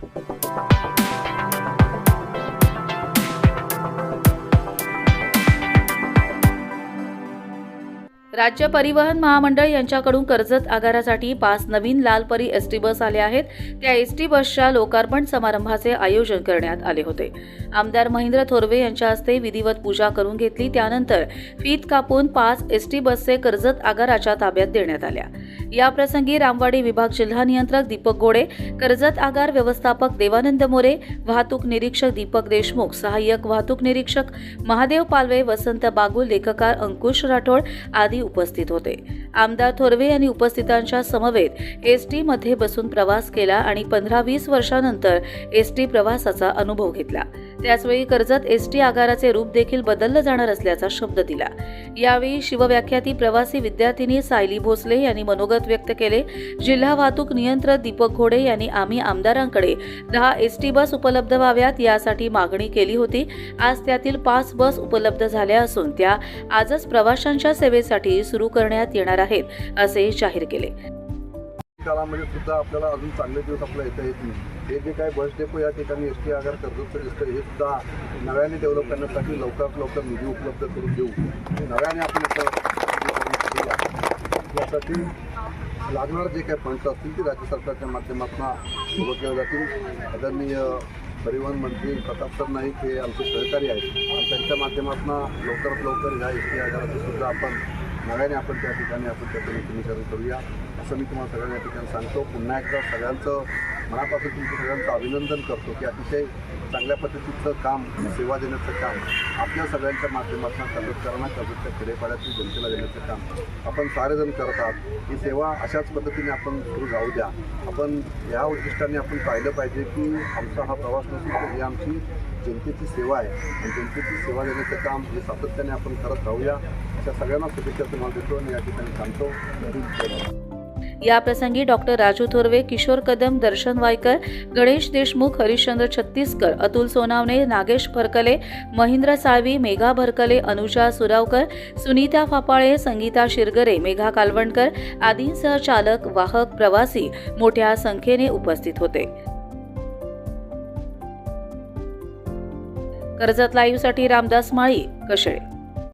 Thank you. राज्य परिवहन महामंडळ यांच्याकडून कर्जत आगारासाठी पाच नवीन लालपरी एस टी बस आल्या आहेत. त्या एस टी बसच्या लोकार्पण समारंभाचे आयोजन करण्यात आले होते. आमदार महेंद्र थोरवे यांच्या हस्ते विधिवत पूजा करून घेतली. त्यानंतर फीत कापून पाच एस टी बसचे कर्जत आगाराच्या ताब्यात देण्यात आल्या. याप्रसंगी रामवाडी विभाग जिल्हा नियंत्रक दीपक गोडे कर्जत आगार व्यवस्थापक देवानंद मोरे वाहतूक निरीक्षक दीपक देशमुख सहाय्यक वाहतूक निरीक्षक महादेव पालवे वसंत बागुल लेखकार अंकुश राठोड आदी उपस्थित होते. आमदार थोरवे यांनी उपस्थितांच्या समवेत एसटी मध्ये बसून प्रवास केला आणि पंधरा वीस वर्षानंतर एसटी प्रवासाचा अनुभव घेतला. त्याचवेळी कर्जत एस टी आगाराचे रूप देखील बदललं जाणार असल्याचा शब्द दिला. यावेळी शिवव्याख्याती प्रवासी विद्यार्थिनी सायली भोसले यांनी मनोगत व्यक्त केले. जिल्हा वाहतूक नियंत्रक दीपक घोडे यांनी आम्ही आमदारांकडे दहा एस टी बस उपलब्ध व्हाव्यात यासाठी मागणी केली होती. आज त्यातील पाच बस उपलब्ध झाल्या असून त्या आजच प्रवाशांच्या सेवेसाठी सुरू करण्यात येणार आहेत असे जाहीर केले. काळामध्ये सुद्धा आपल्याला अजून चांगले दिवस आपल्याला येता येत नाही. हे जे काही बस डेपो या ठिकाणी एस टी आगार कर्जतचं दिसतं हे सुद्धा नव्याने डेव्हलप करण्यासाठी लवकरात लवकर निधी उपलब्ध करून देऊ. नव्याने आपण यासाठी लागणार जे काही फंड्स असतील ते राज्य सरकारच्या माध्यमातून सुरू केले जातील. आदरणीय परिवहन मंत्री प्रतापसर नाईक हे आमचे सहकारी आहेत. आणि त्यांच्या माध्यमातून लवकरात लवकर ह्या एस टी आगाराचं सुद्धा आपण नव्याने आपण त्या ठिकाणी आपण त्याचं नूतनीकरण करूया. असं मी तुम्हाला सगळ्यांना या ठिकाणी सांगतो. पुन्हा एकदा सगळ्यांचं मनापासून तुमचं सगळ्यांचं अभिनंदन करतो की अतिशय चांगल्या पद्धतीचं काम सेवा देण्याचं काम आपल्या सगळ्यांच्या माध्यमातून कर्जतकरांना कर्जतच्या खेडेपाड्यातील जनतेला देण्याचं काम आपण सारेजण करत आहात. ही सेवा अशाच पद्धतीने आपण सुरू राहू द्या. आपण या उद्दिष्टाने आपण पाहिलं पाहिजे की आमचा हा प्रवास नसून तर ही आमची जनतेची सेवा आहे. आणि जनतेची सेवा देण्याचं काम हे सातत्याने आपण करत राहूया. अशा सगळ्यांना शुभेच्छा तुम्हाला देतो आणि या ठिकाणी सांगतो जय या प्रसंगी डॉक्टर राजू थोरवे किशोर कदम दर्शन वायकर गणेश देशमुख हरिश्चंद्र छत्तीसकर अतुल सोनावणे नागेश भरकले महेंद्र साळवी मेघा भरकले अनुजा सुरावकर सुनीता फापाळे संगीता शिरगरे मेघा कालवणकर आदींसह चालक वाहक प्रवासी मोठ्या संख्येने उपस्थित होते. कर्जत लाईव्हसाठी रामदास माळी कशळे